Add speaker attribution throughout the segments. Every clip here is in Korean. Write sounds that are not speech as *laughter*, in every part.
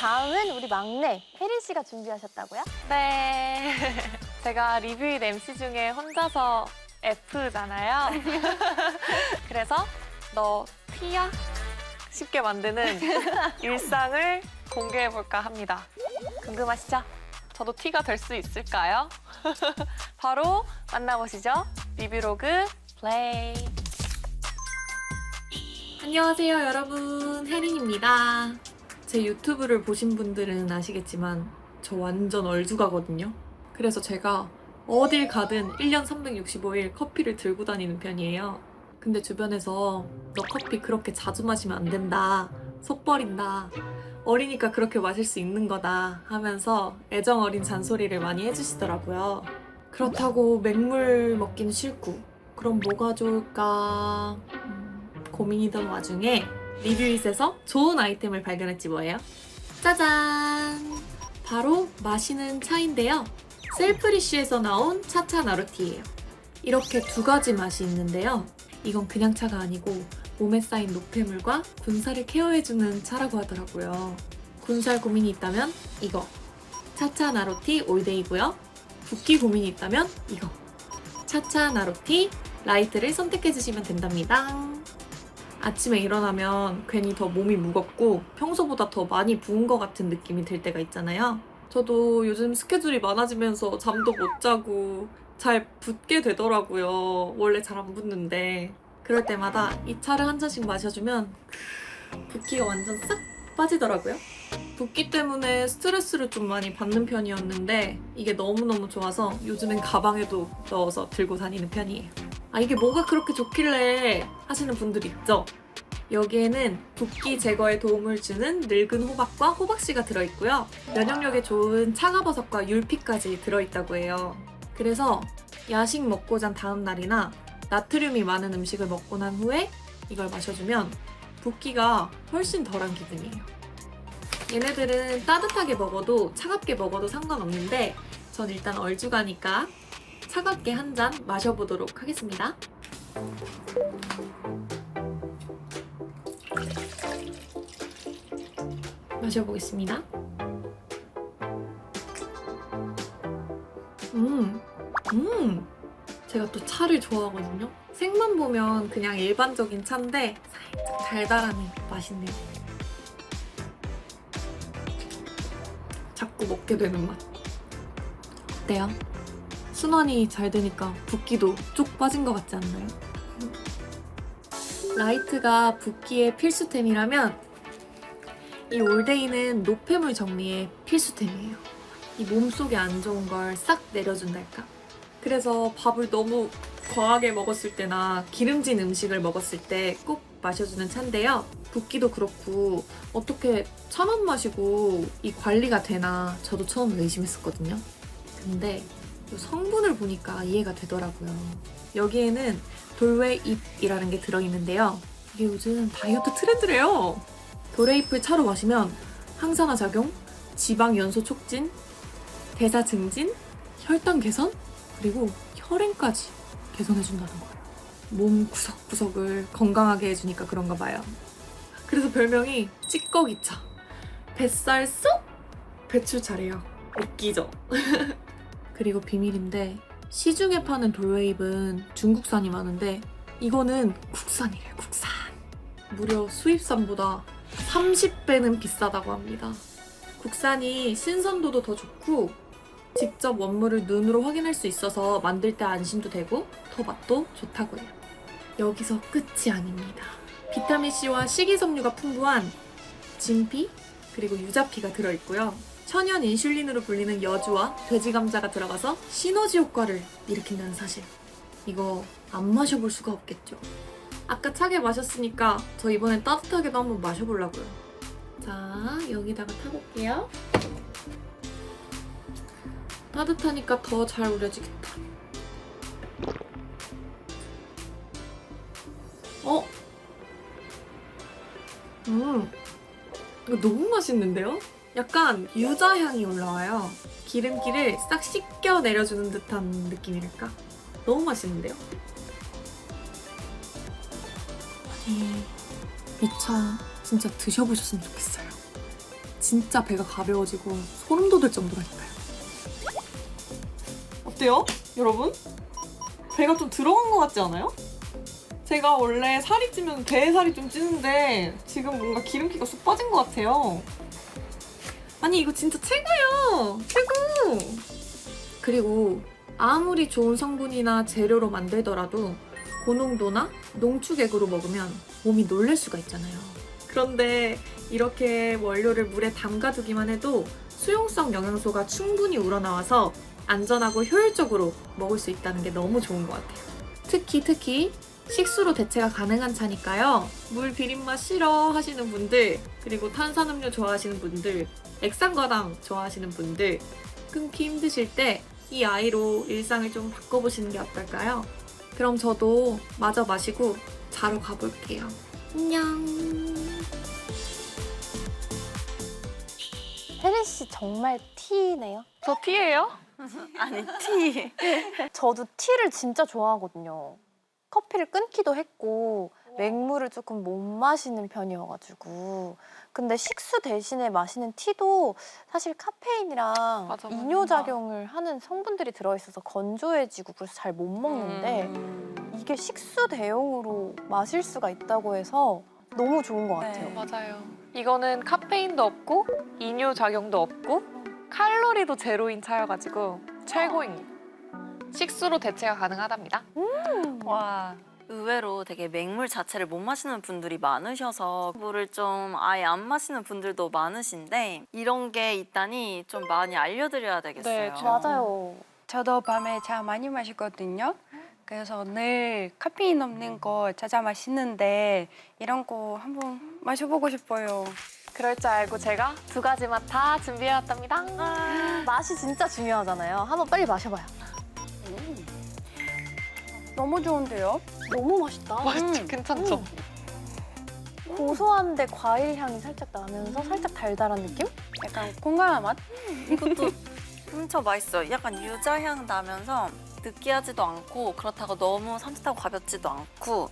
Speaker 1: 다음은 우리 막내 혜린 씨가 준비하셨다고요?
Speaker 2: 네. *laughs* 제가 리뷰인 MC 중에 혼자서 F잖아요. *laughs* 그래서 너 T야? 쉽게 만드는 *laughs* 일상을 공개해볼까 합니다. 궁금하시죠? 저도 T가 될 수 있을까요? 바로 만나보시죠. 리뷰로그 플레이.
Speaker 3: 안녕하세요 여러분 혜린입니다 제 유튜브를 보신 분들은 아시겠지만 저 완전 얼죽하거든요. 그래서 제가 어딜 가든 1년 365일 커피를 들고 다니는 편이에요. 근데 주변에서 너 커피 그렇게 자주 마시면 안 된다. 속 버린다. 어리니까 그렇게 마실 수 있는 거다. 하면서 애정 어린 잔소리를 많이 해주시더라고요. 그렇다고 맹물 먹기는 싫고 그럼 뭐가 좋을까? 음, 고민이던 와중에 리뷰잇에서 좋은 아이템을 발견했지 뭐예요? 짜잔! 바로 마시는 차인데요. 셀프리쉬에서 나온 차차 나루티예요. 이렇게 두 가지 맛이 있는데요. 이건 그냥 차가 아니고 몸에 쌓인 노폐물과 군살을 케어해주는 차라고 하더라고요. 군살 고민이 있다면 이거. 차차 나루티 올데이고요. 붓기 고민이 있다면 이거. 차차 나루티 라이트를 선택해주시면 된답니다. 아침에 일어나면 괜히 더 몸이 무겁고 평소보다 더 많이 부은 것 같은 느낌이 들 때가 있잖아요. 저도 요즘 스케줄이 많아지면서 잠도 못 자고 잘 붓게 되더라고요. 원래 잘 안 붓는데. 그럴 때마다 이 차를 한 잔씩 마셔주면 붓기가 완전 싹 빠지더라고요. 붓기 때문에 스트레스를 좀 많이 받는 편이었는데 이게 너무너무 좋아서 요즘엔 가방에도 넣어서 들고 다니는 편이에요. 아 이게 뭐가 그렇게 좋길래 하시는 분들 있죠? 여기에는 붓기 제거에 도움을 주는 늙은 호박과 호박씨가 들어있고요. 면역력에 좋은 차가버섯과 율피까지 들어있다고 해요. 그래서 야식 먹고 잔 다음 날이나 나트륨이 많은 음식을 먹고 난 후에 이걸 마셔주면 붓기가 훨씬 덜한 기분이에요. 얘네들은 따뜻하게 먹어도 차갑게 먹어도 상관없는데 전 일단 얼죽하니까 차갑게 한 잔 마셔보도록 하겠습니다. 마셔보겠습니다. 음, 음. 제가 또 차를 좋아하거든요. 색만 보면 그냥 일반적인 차인데 살짝 달달하네. 맛있네요. 자꾸 먹게 되는 맛. 어때요? 순환이 잘 되니까 붓기도 쭉 빠진 것 같지 않나요? 라이트가 붓기의 필수템이라면 이 올데이는 노폐물 정리의 필수템이에요. 이 몸속에 안 좋은 걸 싹 내려준달까? 그래서 밥을 너무 과하게 먹었을 때나 기름진 음식을 먹었을 때 꼭 마셔주는 차인데요. 붓기도 그렇고 어떻게 차만 마시고 이 관리가 되나 저도 처음 의심했었거든요. 근데 이 성분을 보니까 이해가 되더라고요. 여기에는 돌웨잎이라는 게 들어있는데요. 이게 요즘 다이어트 트렌드래요. 도레잎을 차로 마시면 항산화 작용, 지방 연소 촉진, 대사 증진, 혈당 개선, 그리고 혈행까지 개선해준다는 거예요. 몸 구석구석을 건강하게 해주니까 그런가 봐요. 그래서 별명이 찌꺼기차. 뱃살 쏙 배출차래요. 웃기죠? *laughs* 그리고 비밀인데 시중에 파는 돌웨잎은 중국산이 많은데 이거는 국산이래요 국산. 무려 수입산보다 30배는 비싸다고 합니다. 국산이 신선도도 더 좋고 직접 원물을 눈으로 확인할 수 있어서 만들 때 안심도 되고 더 맛도 좋다고 해요. 여기서 끝이 아닙니다. 비타민C와 식이섬유가 풍부한 진피 그리고 유자피가 들어있고요 천연 인슐린으로 불리는 여주와 돼지 감자가 들어가서 시너지 효과를 일으킨다는 사실. 이거 안 마셔볼 수가 없겠죠. 아까 차게 마셨으니까 저 이번엔 따뜻하게도 한번 마셔보려고요. 자, 여기다가 타볼게요. 따뜻하니까 더 잘 우려지겠다. 어? 음, 이거 너무 맛있는데요? 약간 유자 향이 올라와요. 기름기를 싹 씻겨 내려주는 듯한 느낌이랄까? 너무 맛있는데요? 아니, 이 차 진짜 드셔보셨으면 좋겠어요. 진짜 배가 가벼워지고 소름 돋을 정도라니까요. 어때요? 여러분? 배가 좀 들어간 것 같지 않아요? 제가 원래 살이 찌면 배에 살이 좀 찌는데 지금 뭔가 기름기가 쑥 빠진 것 같아요. 아니 이거 진짜 최고예요. 최고. 그리고 아무리 좋은 성분이나 재료로 만들더라도 고농도나 농축액으로 먹으면 몸이 놀랄 수가 있잖아요. 그런데 이렇게 원료를 물에 담가두기만 해도 수용성 영양소가 충분히 우러나와서 안전하고 효율적으로 먹을 수 있다는 게 너무 좋은 것 같아요. 특히 특히 식수로 대체가 가능한 차니까요. 물 비린맛 싫어 하시는 분들, 그리고 탄산음료 좋아하시는 분들, 액상과당 좋아하시는 분들, 끊기 힘드실 때 이 아이로 일상을 좀 바꿔보시는 게 어떨까요? 그럼 저도 마저 마시고 자러 가볼게요. 안녕.
Speaker 1: 혜린 씨 정말 T네요.
Speaker 2: 저 T예요? *laughs*
Speaker 4: 아니 티.
Speaker 1: 저도 티를 진짜 좋아하거든요. 커피를 끊기도 했고 맹물을 조금 못 마시는 편이어가지고 근데 식수 대신에 마시는 티도 사실 카페인이랑
Speaker 2: 맞아, 맞아.
Speaker 1: 이뇨 작용을 하는 성분들이 들어있어서 건조해지고 그래서 잘 못 먹는데
Speaker 4: 음.
Speaker 1: 이게 식수 대용으로 마실 수가 있다고 해서 너무 좋은 것 같아요.
Speaker 4: 네.
Speaker 2: 맞아요. 이거는 카페인도 없고 이뇨 작용도 없고 칼로리도 제로인 차여가지고 최고입니다. 식수로 대체가 가능하답니다.
Speaker 4: 와. 의외로 되게 맹물 자체를 못 마시는 분들이 많으셔서 물을 좀 아예 안 마시는 분들도 많으신데 이런 게 있다니 좀 많이 알려드려야 되겠어요.
Speaker 2: 네, 저-
Speaker 1: 맞아요.
Speaker 5: 저도 밤에 차 많이 마시거든요. 그래서 늘 카페인 없는 거 찾아 마시는데 이런 거 한번 마셔보고 싶어요.
Speaker 2: 그럴 줄 알고 제가 두 가지 맛 다 준비해왔답니다.
Speaker 1: 맛이 진짜 중요하잖아요. 한번 빨리 마셔봐요.
Speaker 5: 너무 좋은데요?
Speaker 1: 너무 맛있다.
Speaker 2: 맛있죠? 괜찮죠?
Speaker 1: 고소한데 과일 향이 살짝 나면서 살짝 달달한 느낌?
Speaker 5: 약간 건강한 맛?
Speaker 4: 이것도 *laughs* 엄청 맛있어요. 약간 유자향 나면서 느끼하지도 않고 그렇다고 너무 삼kit하고 가볍지도 않고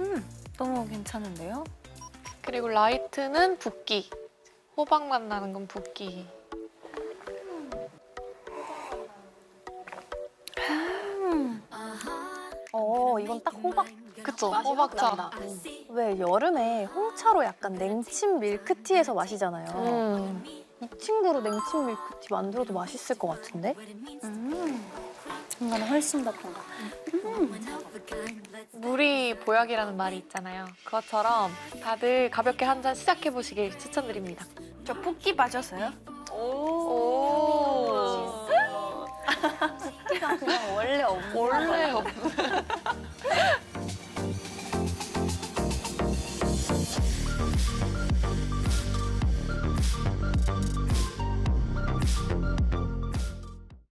Speaker 4: 음 너무 괜찮은데요?
Speaker 2: 그리고 라이트는 붓기. 호박 맛 나는 건 붓기.
Speaker 1: 딱 호박.
Speaker 2: 그쵸? 호박차.
Speaker 1: 확 난다. 왜 여름에 홍차로 약간 냉친 밀크티에서 마시잖아요.
Speaker 2: 음.
Speaker 1: 이 친구로 냉친 밀크티 만들어도 맛있을 것 같은데?
Speaker 4: 음 이거는 훨씬 더 건강.
Speaker 2: 물이 보약이라는 말이 있잖아요. 그것처럼 다들 가볍게 한 잔 시작해 보시길 추천드립니다.
Speaker 5: 저 붓기 빠졌어요?
Speaker 2: 오.
Speaker 1: 티가 그냥 원래 없는
Speaker 2: 원래 없.